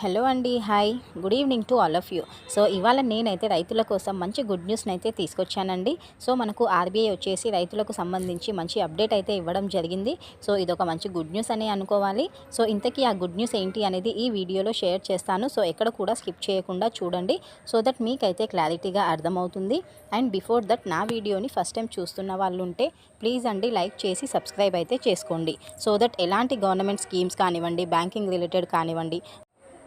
Hello అండి hi. Good evening to all of you. So ఇవాళ నేనైతే రైతుల కోసం మంచి గుడ్ న్యూస్ని అయితే తీసుకొచ్చానండి. సో మనకు ఆర్బీఐ వచ్చేసి రైతులకు సంబంధించి మంచి అప్డేట్ అయితే ఇవ్వడం జరిగింది. సో ఇదొక మంచి గుడ్ న్యూస్ అని అనుకోవాలి. సో ఇంతకీ ఆ గుడ్ న్యూస్ ఏంటి అనేది ఈ వీడియోలో షేర్ చేస్తాను. సో ఎక్కడ కూడా స్కిప్ చేయకుండా చూడండి. సో దట్ మీకైతే క్లారిటీగా అర్థమవుతుంది. అండ్ బిఫోర్ దట్ నా వీడియోని ఫస్ట్ టైం చూస్తున్న వాళ్ళు ఉంటే ప్లీజ్ అండి లైక్ చేసి సబ్స్క్రైబ్ అయితే చేసుకోండి. సో దట్ ఎలాంటి గవర్నమెంట్ స్కీమ్స్ కానివ్వండి బ్యాంకింగ్ రిలేటెడ్ కానివ్వండి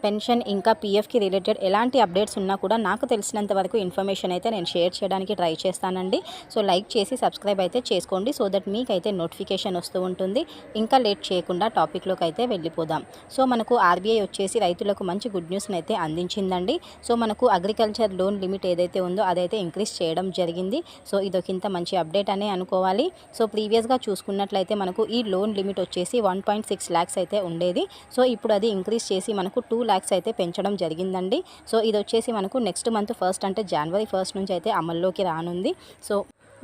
పెన్షన్ ఇంకా పీఎఫ్కి రిలేటెడ్ ఎలాంటి అప్డేట్స్ ఉన్నా కూడా నాకు తెలిసినంత వరకు ఇన్ఫర్మేషన్ అయితే నేను షేర్ చేయడానికి ట్రై చేస్తానండి. సో లైక్ చేసి సబ్స్క్రైబ్ అయితే చేసుకోండి. సో దట్ మీకైతే నోటిఫికేషన్ వస్తూ ఉంటుంది. ఇంకా లేట్ చేయకుండా టాపిక్లోకి అయితే వెళ్ళిపోదాం. సో మనకు ఆర్బీఐ వచ్చేసి రైతులకు మంచి గుడ్ న్యూస్ని అయితే అందించిందండి. సో మనకు అగ్రికల్చర్ లోన్ లిమిట్ ఏదైతే ఉందో అదైతే ఇంక్రీజ్ చేయడం జరిగింది. సో ఇదొకింత మంచి అప్డేట్ అనే అనుకోవాలి. సో ప్రీవియస్గా చూసుకున్నట్లయితే మనకు ఈ లోన్ లిమిట్ వచ్చేసి వన్ పాయింట్ సిక్స్ ల్యాక్స్ అయితే ఉండేది. సో ఇప్పుడు అది ఇంక్రీజ్ చేసి మనకు టూ ల్యాక్స్ అయితే పెంచడం జరిగిందండి. సో ఇది వచ్చేసి మనకు నెక్స్ట్ మంత్ ఫస్ట్ అంటే జనవరి ఫస్ట్ నుంచి అయితే అమల్లోకి రానుంది. సో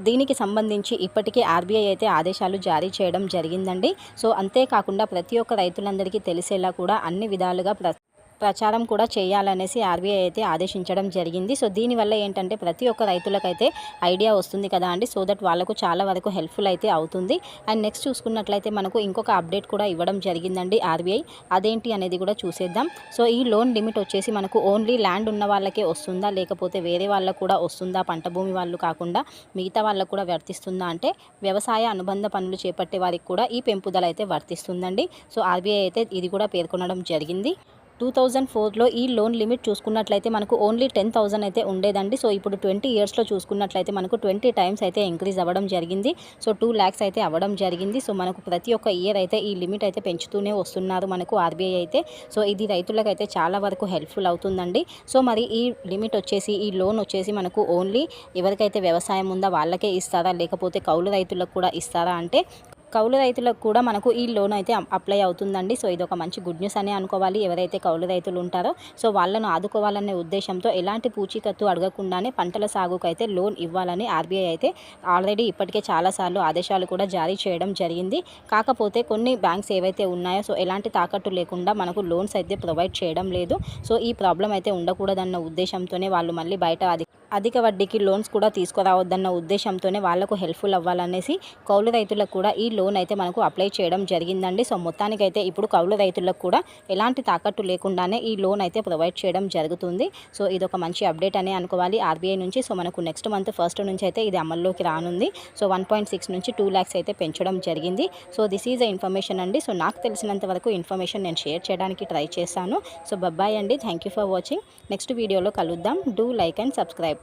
దీనికి సంబంధించి ఇప్పటికే ఆర్బీఐ అయితే ఆదేశాలు జారీ చేయడం జరిగిందండి. సో అంతేకాకుండా ప్రతి ఒక్క రైతులందరికీ తెలిసేలా కూడా అన్ని విధాలుగా ప్రచారం కూడా చేయాలనేసి ఆర్బీఐ అయితే ఆదేశించడం జరిగింది. సో దీనివల్ల ఏంటంటే ప్రతి ఒక్క రైతులకైతే ఐడియా వస్తుంది కదా అండి. సో దట్ వాళ్ళకు చాలా వరకు హెల్ప్ఫుల్ అయితే అవుతుంది. అండ్ నెక్స్ట్ చూసుకున్నట్లయితే మనకు ఇంకొక అప్డేట్ కూడా ఇవ్వడం జరిగిందండి ఆర్బీఐ. అదేంటి అనేది కూడా చూసేద్దాం. సో ఈ లోన్ లిమిట్ వచ్చేసి మనకు ఓన్లీ ల్యాండ్ ఉన్న వాళ్ళకే వస్తుందా? లేకపోతే వేరే వాళ్ళకు కూడా వస్తుందా? పంట భూమి వాళ్ళు కాకుండా మిగతా వాళ్ళకు కూడా వర్తిస్తుందా? అంటే వ్యవసాయ అనుబంధ పనులు చేపట్టే వారికి కూడా ఈ పెంపుదల అయితే వర్తిస్తుందండి. సో ఆర్బీఐ అయితే ఇది కూడా పేర్కొనడం జరిగింది. టూ థౌజండ్ ఫోర్లో ఈ లోన్ లిమిట్ చూసుకున్నట్లయితే మనకు ఓన్లీ టెన్ థౌసండ్ అయితే ఉండేదండి. సో ఇప్పుడు ట్వంటీ ఇయర్స్లో చూసుకున్నట్లయితే మనకు ట్వంటీ టైమ్స్ అయితే ఇంక్రీజ్ అవ్వడం జరిగింది. సో టూ ల్యాక్స్ అయితే అవ్వడం జరిగింది. సో మనకు ప్రతి ఒక్క ఇయర్ అయితే ఈ లిమిట్ అయితే పెంచుతూనే వస్తున్నారు మనకు ఆర్బీఐ అయితే. సో ఇది రైతులకు అయితే చాలా వరకు హెల్ప్ఫుల్ అవుతుందండి. సో మరి ఈ లిమిట్ వచ్చేసి ఈ లోన్ వచ్చేసి మనకు ఓన్లీ ఎవరికైతే వ్యవసాయం ఉందా వాళ్ళకే ఇస్తారా? లేకపోతే కౌలు రైతులకు కూడా ఇస్తారా? అంటే కౌలు రైతులకు కూడా మనకు ఈ లోన్ అయితే అప్లై అవుతుందండి. సో ఇది ఒక మంచి గుడ్ న్యూస్ అని అనుకోవాలి. ఎవరైతే కౌలు రైతులు ఉంటారో సో వాళ్ళను ఆదుకోవాలనే ఉద్దేశంతో ఎలాంటి పూచీకత్తు అడగకుండానే పంటల సాగుకు అయితే లోన్ ఇవ్వాలని ఆర్బీఐ అయితే ఆల్రెడీ ఇప్పటికే చాలాసార్లు ఆదేశాలు కూడా జారీ చేయడం జరిగింది. కాకపోతే కొన్ని బ్యాంక్స్ ఏవైతే ఉన్నాయో సో ఎలాంటి తాకట్టు లేకుండా మనకు లోన్స్ అయితే ప్రొవైడ్ చేయడం లేదు. సో ఈ ప్రాబ్లం అయితే ఉండకూడదన్న ఉద్దేశంతోనే వాళ్ళు మళ్ళీ బయట అధిక వడ్డీకి లోన్స్ కూడా తీసుకురావద్దన్న ఉద్దేశంతోనే వాళ్ళకు హెల్ప్ఫుల్ అవ్వాలనేసి కౌలు రైతులకు కూడా ఈ లోన్ అయితే మనకు అప్లై చేయడం జరిగిందండి. సో మొత్తానికైతే ఇప్పుడు కౌలు రైతులకు కూడా ఎలాంటి తాకట్టు లేకుండానే ఈ లోన్ అయితే ప్రొవైడ్ చేయడం జరుగుతుంది. సో ఇది ఒక మంచి అప్డేట్ అనే అనుకోవాలి ఆర్బీఐ నుంచి. సో మనకు నెక్స్ట్ మంత్ ఫస్ట్ నుంచి అయితే ఇది అమల్లోకి రానుంది. సో వన్ పాయింట్ సిక్స్ నుంచి టూ ల్యాక్స్ అయితే పెంచడం జరిగింది. So this is a information అండి. సో నాకు తెలిసినంత వరకు ఇన్ఫర్మేషన్ నేను షేర్ చేయడానికి ట్రై చేశాను. సో బబ్బాయ్ అండి. Thank you for watching. Next వీడియోలో కలుద్దాం. Do like and subscribe.